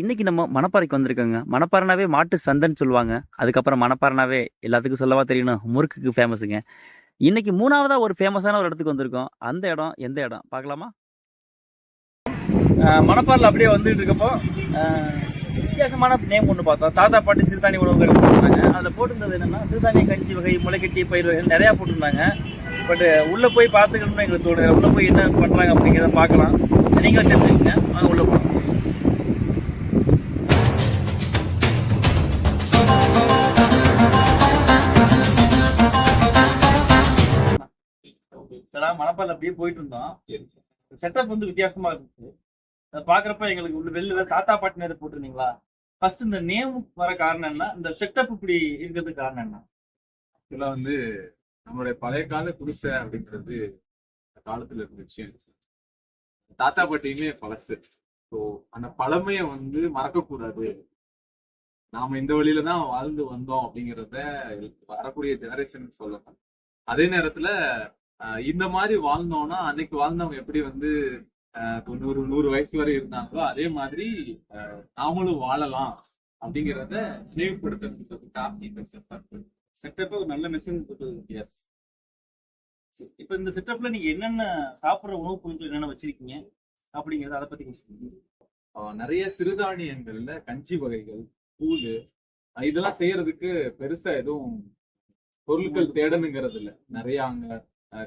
இன்னைக்கு நம்ம மணப்பாறைக்கு வந்திருக்கோங்க. மணப்பாறைனாவே மாட்டு சந்தைன்னு சொல்லுவாங்க. அதுக்கப்புறம் மணப்பாறைனாவே எல்லாத்துக்கும் சொல்லவா தெரியணும். முறுக்குக்கு ஃபேமஸுங்க இன்னைக்கு மூணாவதா ஒரு ஃபேமஸான ஒரு இடத்துக்கு வந்திருக்கோம். அந்த இடம் எந்த இடம்? பார்க்கலாமா? மணப்பாறையில் அப்படியே வந்துட்டு இருக்கப்போ வித்தியாசமான நேம் ஒன்று பார்த்தோம். தாத்தா பாட்டி சிறுதானி உணவுகள் போட்டிருந்தாங்க. அதில் போட்டிருந்தது என்னன்னா சிறுதானிய கஞ்சி வகை முளைக்கட்டி பயிர் வகைகள் நிறையா போட்டிருந்தாங்க. பட் உள்ளே போய் பார்த்துக்கணும்னு எங்களுக்கு தோணுது. உள்ளே போய் என்ன பண்ணுறாங்க அப்படிங்கிறத பார்க்கலாம். நீங்களும் தெரிஞ்சுக்கங்க. வாங்க உள்ளே போகலாம் இதெல்லாம் மணப்பால் அப்படியே போயிட்டு இருந்தோம். செட்டப் வந்து வித்தியாசமா இருந்துச்சு. அதை பாக்குறப்ப எங்களுக்கு உள்ள வெளில தாத்தா பாட்டினர் போட்டிருந்தீங்களா? ஃபர்ஸ்ட் இந்த நேம் வர காரணம் என்ன? இந்த செட்டப் இப்படி இருக்கிறதுக்கு காரணம் என்ன? ஆக்சுவலா வந்து நம்மளுடைய பழைய கால குடிசை அப்படின்றது காலத்துல இருந்த விஷயம் தாத்தா பாட்டிங்களே பழசு. ஸோ அந்த பழமையை வந்து மறக்கக்கூடாது. நாம இந்த வழியில தான் வாழ்ந்து வந்தோம் அப்படிங்கிறத வரக்கூடிய ஜெனரேஷனுக்கு சொல்லணும். அதே நேரத்துல இந்த மாதிரி வாழ்ந்தோம்னா அன்னைக்கு வாழ்ந்தவங்க எப்படி வந்து ஆஹ், தொண்ணூறு நூறு வயசு வரை இருந்தாங்களோ அதே மாதிரி நாமளும் வாழலாம் அப்படிங்கிறத நினைவுபடுத்துறதுக்கு இந்த செட்டப் செட்டப் ஒரு நல்ல மெசேஜ் கொடுத்தது. எஸ் இப்போ இந்த செட்டப்ல நீங்க என்னென்ன சாப்பிடுற உணவுப் பொருட்கள் என்னென்ன வச்சிருக்கீங்க? அப்படிங்கறத அதை பத்தி சொல்லுங்க. நிறைய சிறுதானியங்கள்ல கஞ்சி வகைகள் கூழு இதெல்லாம் செய்யறதுக்கு பெருசா எதுவும் பொருட்கள் தேடணுங்கிறது இல்ல. நிறைய அங்க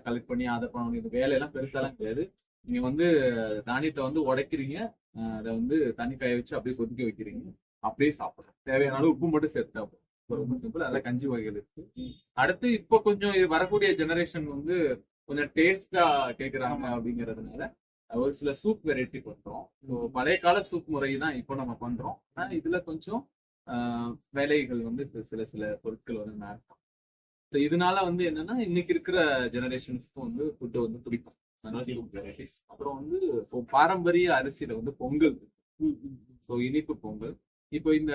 கலெக்ட் பண்ணி அதை பண்ணணும். இந்த வேலையெல்லாம் பெருசாலாம் கிடையாது. நீங்க வந்து தானியத்தை வந்து உடைக்கிறீங்க. அதை வந்து தண்ணி காய வச்சு அப்படியே கொதிக்க வைக்கிறீங்க. அப்படியே சாப்பிடலாம் தேவையான உப்பு மட்டும் சேர்த்தா அதெல்லாம் கஞ்சி வகைகள் இருக்கு. அடுத்து இப்போ கொஞ்சம் இது வரக்கூடிய ஜெனரேஷன் வந்து கொஞ்சம் டேஸ்டா கேக்குறாங்க அப்படிங்கறதுனால ஒரு சில சூப் வெரைட்டி பண்றோம். பழைய கால சூப் முறை தான் இப்போ நம்ம பண்றோம். ஆனா இதுல கொஞ்சம் விலைகள் வந்து சில- சில பொருட்கள் வந்து மாறும் ஸோ இதனால வந்து என்னன்னா இன்னைக்கு இருக்கிற ஜெனரேஷன்ஸ்க்கும் வந்து ஃபுட்டு வந்து பிடிக்கும். வெரைட்டிஸ் அப்புறம் வந்து இப்போ பாரம்பரிய அரிசியில வந்து பொங்கல். ஸோ இனிப்பு பொங்கல். இப்போ இந்த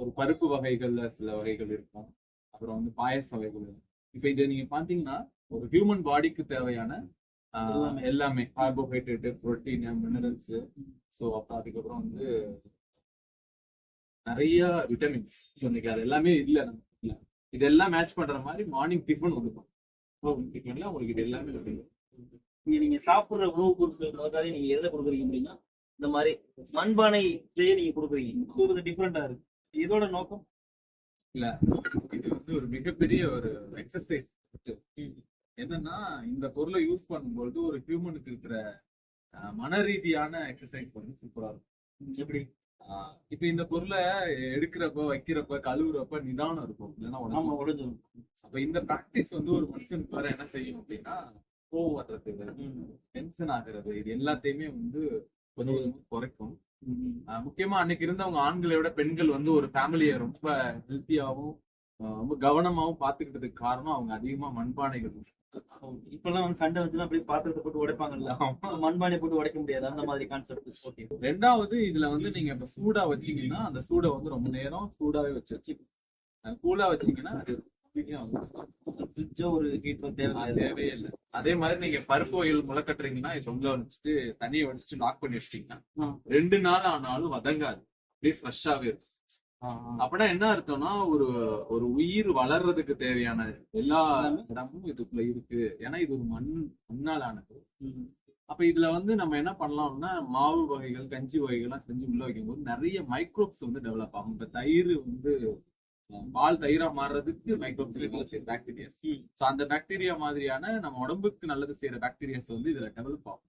ஒரு பருப்பு வகைகள்ல சில வகைகள் இருக்கும். அப்புறம் வந்து பாயச வகைகள் இருக்கும். இப்போ இதை நீங்க பாத்தீங்கன்னா ஒரு ஹியூமன் பாடிக்கு தேவையான எல்லாமே. எல்லாமே. கார்போஹைட்ரேட் புரோட்டீன் மினரல்ஸ் ஸோ அப்புறம் அதுக்கப்புறம் வந்து நிறைய விட்டமின்ஸ் ஸோ இன்னைக்கு அது எல்லாமே இல்லை. இதெல்லாம் மேட்ச் பண்ற மாதிரி மார்னிங் டிஃபன் கொடுக்கும் டிஃபன்ல உங்களுக்கு இது எல்லாமே கிடைக்கும். நீங்க நீங்க சாப்பிடுற உணவுப் பொருட்கள் நீங்க எதை கொடுக்குறீங்க அப்படின்னா இந்த மாதிரி மண்பானையிலேயே நீங்க கொடுக்குறீங்க. கொஞ்சம் டிஃப்ரெண்டா இருக்கு. இதோட நோக்கம்? இது வந்து ஒரு மிகப்பெரிய ஒரு எக்ஸசைஸ் என்னன்னா இந்த பொருளை யூஸ் பண்ணும்போது ஒரு ஹியூமனுக்கு இருக்கிற மன ரீதியான எக்ஸசைஸ் வந்து சூப்பரா இருக்கும். எப்படி? இப்ப இந்த பொருளை எடுக்கிறப்ப வைக்கிறப்ப கழுவுறப்ப நிதானம் இருக்கும். இல்லைன்னா உடம்பு உடஞ்சிரும். அப்ப இந்த பிராக்டிஸ் வந்து ஒரு மனுஷனுக்கு வர என்ன செய்யும் அப்படின்னா கோவம் வர்றது டென்ஷன் ஆகுறது இது எல்லாத்தையுமே வந்து கொஞ்சம் கொஞ்சமா குறைக்கும். முக்கியமா அன்னைக்கு இருந்தவங்க ஆண்களை விட பெண்கள் வந்து ஒரு ஃபேமிலியை ரொம்ப ஹெல்த்தியாவும் ரொம்ப கவனமாவும் பாத்துக்கிட்டதுக்கு காரணம் அவங்க அதிகமா மண்பானைகள். இப்பெல்லாம் வந்து சண்டை வச்சுன்னா அப்படியே பாத்திரத்தை போட்டு உடைப்பாங்கல்ல. மண்பானை போட்டு உடைக்க முடியாது. அந்த மாதிரி கான்செப்ட் ஓகே ரெண்டாவது இதுல வந்து நீங்க இப்ப சூடா வச்சீங்கன்னா அந்த சூடை வந்து ரொம்ப நேரம் சூடாவே வச்சு வச்சு கூலா வச்சீங்கன்னா அது ஒரு ஹீட்டர் அது தேவையில்லை. தேவையே இல்லை அதே மாதிரி நீங்க பருப்பு வகைகள் முளைக்கட்டுறீங்கன்னா இது உள்ள வச்சுட்டு தண்ணியை வச்சுட்டு லாக் பண்ணி வச்சிட்டீங்கன்னா. ரெண்டு நாள் ஆனாலும் வதங்காது. அப்படியே ஃப்ரெஷ்ஷாவே இருக்கும். அப்படின்னா என்ன அர்த்தம்னா ஒரு ஒரு உயிர் வளர்றதுக்கு தேவையான எல்லா இடமும் இதுக்குள்ள இருக்கு. ஏன்னா இது ஒரு மண் மண்ணால் ஆனது. அப்ப இதுல வந்து நம்ம என்ன பண்ணலாம்னா மாவு வகைகள் கஞ்சி வகைகள்லாம் செஞ்சு உள்ள வைக்கும்போது நிறைய மைக்ரோப்ஸ் வந்து டெவலப் ஆகும். இப்ப தயிர் வந்து பால் தயிரா மாறுறதுக்கு மைக்ரோப்ஸ் பாக்டீரியாஸ் ஸோ அந்த பாக்டீரியா மாதிரியான நம்ம உடம்புக்கு நல்லது செய்யற பாக்டீரியாஸ் வந்து இதுல டெவலப் ஆகும்.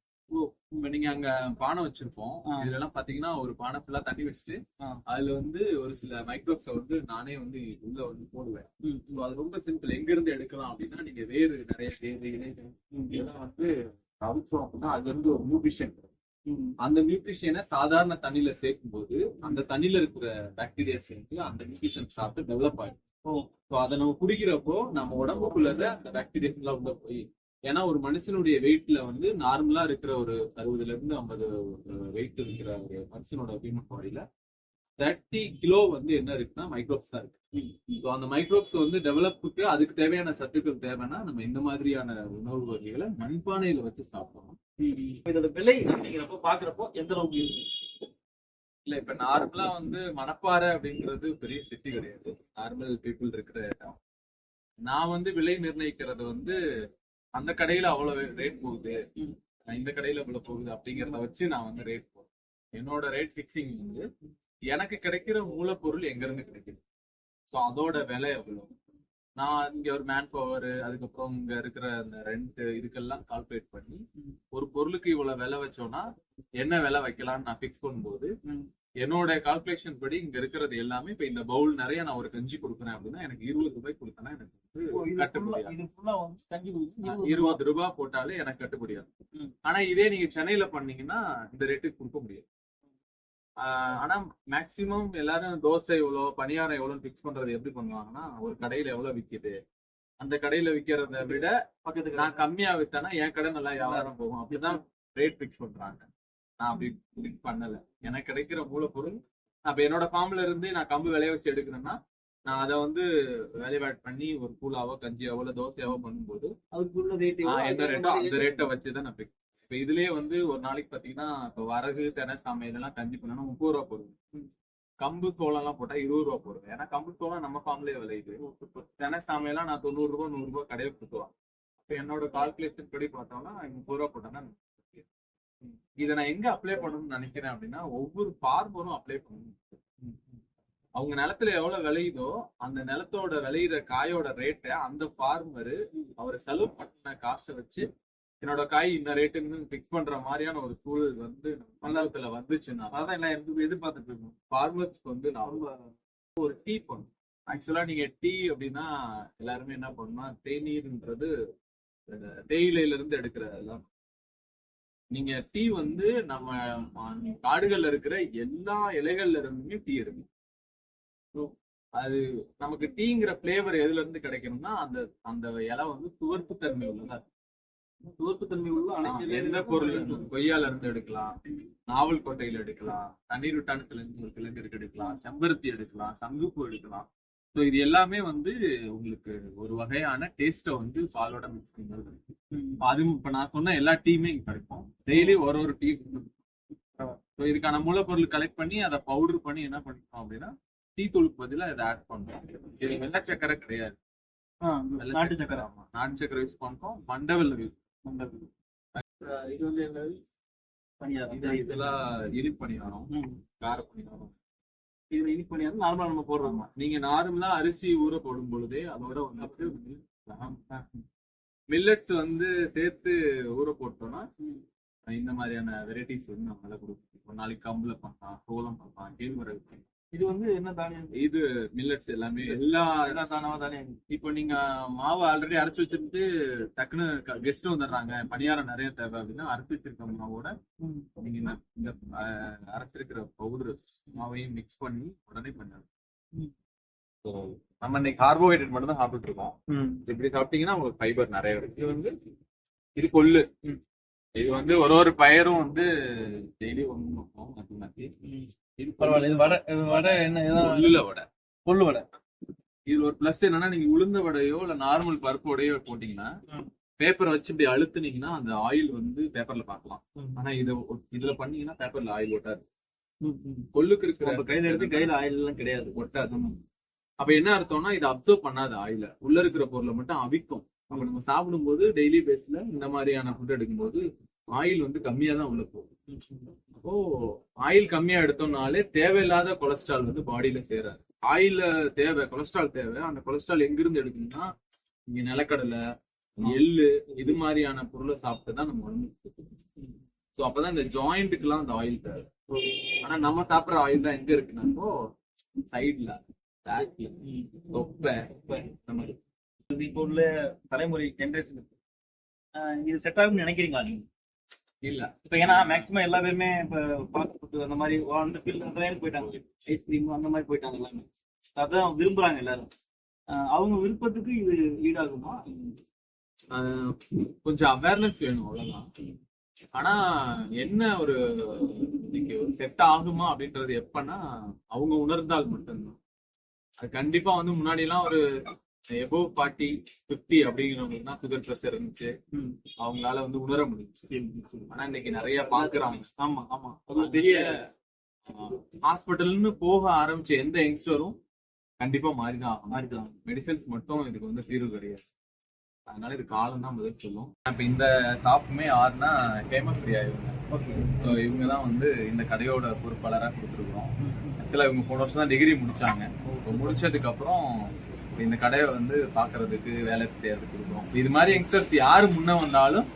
நீங்க அங்க பானை வச்சிருப்போம். இதுல எல்லாம் பாத்தீங்கன்னா ஒரு பானை ஃபுல்லா தண்ணி வச்சுட்டு. அதுல வந்து ஒரு சில மைக்ரோப்ஸ வந்து நானே வந்து உள்ள வந்து போடுவேன். அது ரொம்ப சிம்பிள் எங்க இருந்து எடுக்கலாம் அப்படின்னா நீங்க வேறு நிறைய வேறு இலைகள் இதெல்லாம் வந்து அவிச்சோம் அப்படின்னா அதுல இருந்து ஒரு நியூட்ரிஷன் அந்த நியூட்ரிஷனை சாதாரண தண்ணியில சேர்க்கும் போது அந்த தண்ணியில இருக்கிற பாக்டீரியாஸ் வந்து அந்த நியூட்ரிஷன் சாப்பிட்டு டெவலப் ஓ. ஸோ அதை நம்ம குடிக்கிறப்போ நம்ம உடம்புக்குள்ள அந்த பாக்டீரியாஸ் எல்லாம் உள்ள போய் ஏன்னா ஒரு மனுஷனுடைய வெயிட்ல வந்து நார்மலா இருக்கிற ஒரு அறுபதுல இருந்து ஐம்பது வெயிட் இருக்கிற ஒரு மனுஷனோட ஹியூமன் பாடியில தேர்ட்டி கிலோ வந்து என்ன இருக்குன்னா மைக்ரோப்ஸ் தான் இருக்கு. ஸோ அந்த மைக்ரோப்ஸ் வந்து டெவலப்புக்கு அதுக்கு தேவையான சத்துக்கள் தேவைன்னா நம்ம இந்த மாதிரியான உணவு வகைகளை மண்பானையில வச்சு சாப்பிடணும். இதோட விலை அப்படிங்கிறப்போ பாக்குறப்போ எந்த அளவுக்கு இருக்கு? இல்ல இப்ப நார்மலா வந்து மணப்பாறை அப்படிங்கிறது பெரிய சிட்டி கிடையாது. நார்மல் பீப்புள் இருக்கிற இடம். நான் வந்து விலை நிர்ணயிக்கிறது வந்து அந்த கடையில அவ்வளவு ரேட் போகுது. இந்த கடையில இவ்வளவு போகுது அப்படிங்கறத வச்சு நான் வந்து ரேட் என்னோட ரேட் ஃபிக்ஸிங் வந்து எனக்கு கிடைக்கிற மூலப்பொருள் எங்க இருந்து கிடைக்குது? ஸோ அதோட விலை எவ்வளவு? நான் இங்க ஒரு மேன் பவர் அதுக்கப்புறம் இங்க இருக்கிற அந்த ரெண்ட் இதுக்கெல்லாம் கால்குலேட் பண்ணி ஒரு பொருளுக்கு இவ்வளவு விலை வச்சோம்னா என்ன விலை வைக்கலாம்னு நான் ஃபிக்ஸ் பண்ணும்போது. என்னோட கால்குலேஷன் படி இங்க இருக்கிறது எல்லாமே இப்ப இந்த பவுல் நிறைய நான் ஒரு கஞ்சி கொடுக்குறேன் அப்படின்னா எனக்கு இருபது ரூபாய் கொடுத்தேன்னா எனக்கு கட்டுப்படியாது இருபது ரூபாய். போட்டாலே எனக்கு கட்டுப்படியாது. ஆனா இதே நீங்க சென்னையில பண்ணீங்கன்னா இந்த ரேட்டுக்கு கொடுக்க முடியாது. ஆனா மேக்சிமம் எல்லாரும் தோசை எவ்வளோ பணியாரம் எவ்வளவு ஃபிக்ஸ் பண்றது எப்படி பண்ணுவாங்கன்னா ஒரு கடையில எவ்வளவு விக்குது அந்த கடையில விக்கிறத விட பக்கத்துக்கு நான் கம்மியா வித்தேன்னா என் கடை நல்லா வியாபாரம் போகும். அப்படிதான் ரேட் ஃபிக்ஸ் பண்றாங்க. நான் அப்படி fix பண்ணல. எனக்கு கிடைக்கிற மூலப்பொருள் அப்ப என்னோட ஃபார்ம்ல இருந்து நான் கம்பு விளைய வச்சு எடுக்கிறேன்னா நான் அதை வந்து வேல்யூவேட் பண்ணி ஒரு கூழாவோ கஞ்சியாவோ இல்ல தோசையாவோ பண்ணும்போது அதுக்குள்ள ரேட் என்ன ரேட்டோ அந்த ரேட்டை வச்சு தான் நான் ஃபிக்ஸ் இப்ப இதுலயே வந்து ஒரு நாளைக்கு பாத்தீங்கன்னா இப்ப வரகு தெனை சாமை இதெல்லாம் கஞ்சி பண்ணா முப்பது ரூபா போடுது கம்பு சோளம் எல்லாம் போட்டா இருபது ரூபா போடுவேன் ஏன்னா கம்பு சோளம் நம்ம ஃபார்ம்லயே விளையுது. தெனை சாமையெல்லாம் நான் தொண்ணூறு ரூபா நூறு ரூபா கடையை கொடுத்துருவான் இப்ப என்னோட கால்குலேஷன் படி பார்த்தோம்னா முப்பது ரூபா போட்டோம்னா இதை நான் எங்க அப்ளை பண்ணணும்னு நினைக்கிறேன் அப்படின்னா ஒவ்வொரு ஃபார்மரும் அப்ளை பண்ணணும். அவங்க நிலத்துல எவ்வளவு விளையுதோ அந்த நிலத்தோட விளையிற காயோட ரேட்டை அந்த ஃபார்மரு அவர் செலவு பண்ண காசை வச்சு என்னோட காய் இந்த ரேட்டுன்னு ஃபிக்ஸ் பண்ற மாதிரியான ஒரு சூழல் வந்து மண்டலத்துல வந்துச்சுன்னா அதான் எல்லாம் எதிர்ப்பு- எதிர்பார்த்துட்டு இருக்கோம் ஃபார்மர்ஸ்க்கு வந்து நான் ஒரு டீ பண்ணும் ஆக்சுவலா நீங்க டீ அப்படின்னா எல்லாருமே என்ன பண்ணணும்னா தேநீர்ன்றது தேயிலையில இருந்து எடுக்கிறதெல்லாம் நீங்க டீ வந்து நம்ம காடுகள்ல இருக்கிற எல்லா இலைகள்ல இருந்துமே டீ இருக்கு. அது நமக்கு டீங்கிற பிளேவர் எதுல இருந்து கிடைக்கணும்னா அந்த அந்த இலை வந்து துவர்ப்பு தன்மை உள்ளதா இருக்கும். துவர்ப்பு தன்மை உள்ள அனைத்து எந்த பொருள் கொய்யால இருந்து எடுக்கலாம் நாவல் கொட்டையில எடுக்கலாம் தண்ணீர் விட்டானத்துல இருந்து ஒரு கிழங்கு எடுக்கலாம் செம்பருத்தி எடுக்கலாம் சங்குப்பூ எடுக்கலாம். ஸோ இது எல்லாமே வந்து உங்களுக்கு ஒரு வகையான டேஸ்ட்டை வந்து பாலோட மிக்ஸ் பண்ணுறது. அது இப்ப நான் சொன்ன எல்லா டீயுமே இங்க கிடைக்கும் டெய்லி ஒரு ஒரு டீ ஸோ இதுக்கான மூலப்பொருள் கலெக்ட் பண்ணி அதை பவுடர் பண்ணி என்ன பண்ணிக்கணும் அப்படின்னா டீ தூளுக்கு பதிலா இதை ஆட் பண்றோம். இது வெள்ளை சக்கரை கிடையாது. நாட்டு சக்கரை ஆமா. நாட்டு சக்கரை யூஸ் பண்றோம். மண்டவெல்ல யூஸ் இது வந்து என்னது? பணியாரம். இது இதெல்லாம் இனிப்பு பணியாரம். கார பணியாரம். இது இனி பணியாரம் நார்மலா நம்ம போடுறோம் நீங்க நார்மலா அரிசி ஊற போடும் பொழுதே அதோட வந்து மில்லட்ஸ் வந்து சேர்த்து ஊற போட்டோம்னா இந்த மாதிரியான வெரைட்டிஸ் வந்து நம்மளால கொடுக்கும் ஒரு நாளைக்கு கம்புல பண்ணலாம் சோளம் பண்ணலாம் கேழ்வரகு பண்ணலாம் இது வந்து என்ன தானியம்? இது மில்லட்ஸ் எல்லாமே. எல்லா என்ன தானமா தானியம். இப்போ நீங்க மாவு ஆல்ரெடி அரைச்சு வச்சிருந்து டக்குன்னு கெஸ்ட் வந்துடுறாங்க. பணியாரம் நிறைய தேவை அப்படின்னா அரைச்சு வச்சிருக்க மாவோட. நீங்க இந்த- அரைச்சிருக்கிற பவுடர் மாவையும் மிக்ஸ் பண்ணி உடனே பண்ணலாம். So, நம்ம இன்னைக்கு கார்போஹைட்ரேட் மட்டும் தான் சாப்பிட்டுட்டு இருக்கோம். இப்படி சாப்பிட்டீங்கன்னா உங்களுக்கு ஃபைபர் நிறைய இருக்கு. இது வந்து இது கொள்ளு. ம். இது வந்து ஒரு ஒரு பயிரும் வந்து டெய்லி ஒன்று வைப்போம். மாத்தி மாத்தி. இது பரவாயில்ல. இது வடை இது வடை என்ன ஏதாவது கொள்ளுல வடை. கொள்ளு வடை. இதுல ஒரு பிளஸ் என்னன்னா நீங்க உளுந்த வடையோ இல்ல நார்மல் பருப்பு வடையோ போட்டீங்கன்னா. பேப்பரை வச்சு இப்படி அழுத்துனீங்கன்னா அந்த ஆயில் வந்து பேப்பர்ல பார்க்கலாம். ஆனா இத இதுல பண்ணீங்கன்னா பேப்பர்ல ஆயில் ஒட்டாது. கொள்ளுக்கு இருக்கிற கையில எடுத்து கையில ஆயில் எல்லாம் கிடையாது. ஒட்டாது. அப்ப என்ன அர்த்தம்னா இது அப்சர்வ் பண்ணாது ஆயில உள்ள இருக்கிற பொருளை மட்டும் அவிக்கும். அப்ப நம்ம சாப்பிடும்போது டெய்லி பேஸ்ல இந்த மாதிரியான ஃபுட் எடுக்கும்போது ஆயில் வந்து கம்மியா தான் உள்ள போகும் அப்போ ஆயில் கம்மியா எடுத்தோம்னாலே தேவையில்லாத கொலஸ்ட்ரால் வந்து பாடியில சேராது. ஆயில தேவை கொலஸ்ட்ரால் தேவை. அந்த கொலஸ்ட்ரால் எங்கிருந்து எடுக்கணும்னா இங்க நிலக்கடலை எள்ளு இது மாதிரியான பொருளை சாப்பிட்டு தான் நம்ம உடம்புக்கு ஸோ அப்பதான் இந்த ஜாயிண்ட்டுக்கெல்லாம் அந்த ஆயில் தேவை. ஆனா நம்ம சாப்பிடுற ஆயில் தான் எங்க இருக்குன்னாக்கோ சைட்ல பேக்ல தொப்பை இந்த மாதிரி. இப்போ உள்ள தலைமுறை ஜென்ரேஷனுக்கு இது செட் ஆகும்னு நினைக்கிறீங்களா நீங்க? இல்ல. இப்போ ஏன்னா மேக்ஸிமம் எல்லா பேருமே இப்ப ஃபுட் அந்த மாதிரி அந்த ஃபீல்ட் அந்த போயிட்டாங்க ஐஸ்கிரீம் அந்த மாதிரி போயிட்டாங்க எல்லாமே. அதான் விரும்புறாங்க எல்லாரும். அவங்க விருப்பத்துக்கு இது ஈடாகுமா? ஆஹ் கொஞ்சம் அவேர்னஸ் வேணும் அவ்வளவுதான். ஆனா என்ன ஒரு இன்னைக்கு ஒரு செட் ஆகுமா அப்படின்றது எப்பன்னா அவங்க உணர்ந்தால் மட்டும்தான். அது கண்டிப்பா வந்து முன்னாடி எல்லாம் ஒரு எபோவ் ஃபார்ட்டி பிப்டி அப்படிங்கிறவங்களுக்கு தான் சுகர் ப்ரெஷர் இருந்துச்சு. அவங்களால வந்து உணர முடிஞ்சுச்சு. ஆனா இன்னைக்கு நிறைய பாக்குறாங்க. ஆமா ஆமா. பெரிய ஹாஸ்பிட்டல்னு போக ஆரம்பிச்ச எந்த யங்ஸ்டரும் கண்டிப்பா மாறிதான் மாறிக்கலாம் மெடிசன்ஸ் மட்டும் இதுக்கு வந்து தீர்வு கிடையாது. அதனால இது காலம் தான் பதில் சொல்லும். இப்ப இந்த ஷாப்புமே யாருன்னா ஹேமஸ்ரீயா இவங்க ஓகே. ஸோ இவங்க தான் வந்து இந்த கடையோட பொறுப்பாளராக கொடுத்துருக்குறோம். ஆக்சுவலாக இவங்க போன வருஷம் தான் டிகிரி முடிச்சாங்க முடிச்சதுக்கு அப்புறம் இந்த கடையை வந்து பார்க்கறதுக்கு வேலை செய்யறதுக்கு கொடுக்குறோம் இது மாதிரி யங்ஸ்டர்ஸ் யாரு முன்ன வந்தாலும்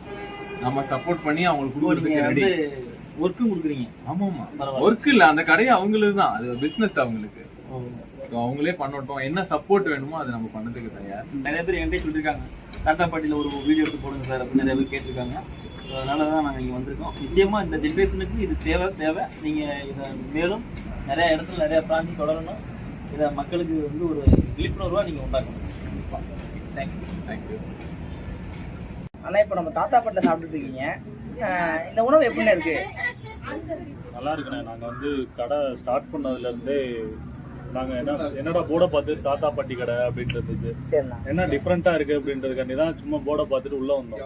நம்ம சப்போர்ட் பண்ணி அவங்களுக்கு கொடுக்குறதுக்கு ரெடி வந்து ஒர்க்கும் கொடுக்குறீங்க. ஆமாமா பரவாயில்ல. ஒர்க் இல்ல அந்த கடையை அவங்களுக்கு தான். அது பிசினஸ் அவங்களுக்கு. ஸோ அவங்களே பண்ணட்டும். என்ன சப்போர்ட் வேணுமோ அதை நம்ம பண்ணதுக்கு தயார். நிறைய பேர் என்கிட்ட சொல்லியிருக்காங்க தாத்தா பாட்டியில் ஒரு வீடியோ எடுத்து போடுங்க சார் அப்படின்னு நிறைய பேர் கேட்டிருக்காங்க. அதனால தான் நாங்கள் இங்கே வந்திருக்கோம். நிச்சயமாக இந்த ஜென்ரேஷனுக்கு இது தேவை தேவை. நீங்கள் இதை மேலும் நிறைய இடத்துல நிறைய பிரான்ச் தொடரணும் இதை மக்களுக்கு வந்து ஒரு விழிப்புணர்வாக நீங்கள் உண்டாக்கணும். தேங்க்யூ தேங்க்யூ ஆனால் இப்போ நம்ம தாத்தா பாட்டில் சாப்பிட்டுட்டு இருக்கீங்க. இந்த உணவு எப்படிண்ணே இருக்கு? நல்லா இருக்குண்ணே. நாங்கள் வந்து கடை ஸ்டார்ட் பண்ணதுலேருந்தே நாங்கள் என்ன என்னடா போர்டை பார்த்து தாத்தா பாட்டி கடை அப்படின்ட்டு இருந்துச்சு. என்ன டிஃப்ரெண்ட்டாக இருக்குது அப்படின்றதுக்காண்டி தான் சும்மா போர்டை பார்த்துட்டு உள்ளே வந்தோம்.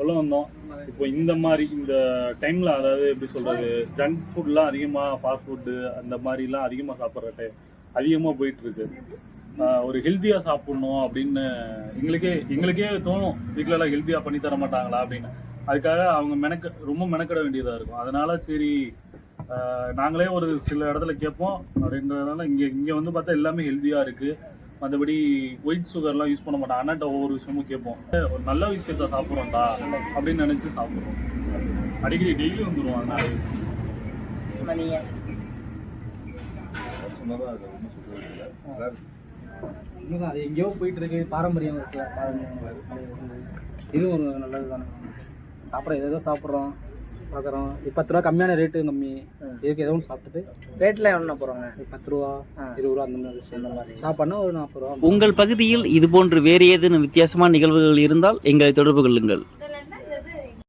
உள்ளே வந்தோம். இப்போ இந்த மாதிரி இந்த டைமில் அதாவது எப்படி சொல்கிறது ஜங்க் ஃபுட்லாம் அதிகமாக ஃபாஸ்ட் ஃபுட்டு அந்த மாதிரிலாம் அதிகமாக சாப்பிட்ற டைம் அதிகமாக போயிட்டுருக்கு. ஒரு ஹெல்த்தியாக சாப்பிட்ணும் அப்படின்னு எங்களுக்கே எங்களுக்கே தோணும். வீட்டிலலாம் ஹெல்த்தியாக பண்ணி தர மாட்டாங்களா அப்படின்னு. அதுக்காக அவங்க மெனக்க ரொம்ப மெனக்கிட வேண்டியதாக இருக்கும். அதனால சரி நாங்களே ஒரு சில இடத்துல கேட்போம். அப்படின்றதுனால இங்கே இங்கே வந்து பார்த்தா எல்லாமே ஹெல்த்தியாக இருக்குது மற்றபடி ஒயிட் சுகர்லாம் யூஸ் பண்ண மாட்டோம். அண்ணாட்ட ஒவ்வொரு விஷயமும் கேட்போம். ஒரு நல்ல விஷயத்த சாப்பிட்றோம்டா அப்படின்னு நினச்சி சாப்பிட்றோம். அடிக்கடி டெய்லி வந்துடுவோம் அதனால. அது எங்கேயோ போயிட்டு இருக்கு. பாரம்பரியம் இருக்கு பாரம்பரியம் இருக்கு. இதுவும் ஒரு நல்லது தானே. சாப்பிட்றோம். ஏதோ சாப்பிட்றோம். பார்க்குறோம் இது பத்து ரூபா கம்மியான ரேட்டு கம்மி. இதுக்கு ஏதோ ஒன்று சாப்பிட்டுட்டு ரேட்டில் எவ்வளோ போகிறோங்க பத்து ரூபா இருபது ரூபா அந்த மாதிரி விஷயம் மாதிரி. சாப்பாடுனா ஒரு நாற்பது ரூபா. உங்கள் பகுதியில் இதுபோன்று வேறு ஏதேனும் வித்தியாசமான நிகழ்வுகள் இருந்தால் எங்களை தொடர்பு கொள்ளுங்கள்.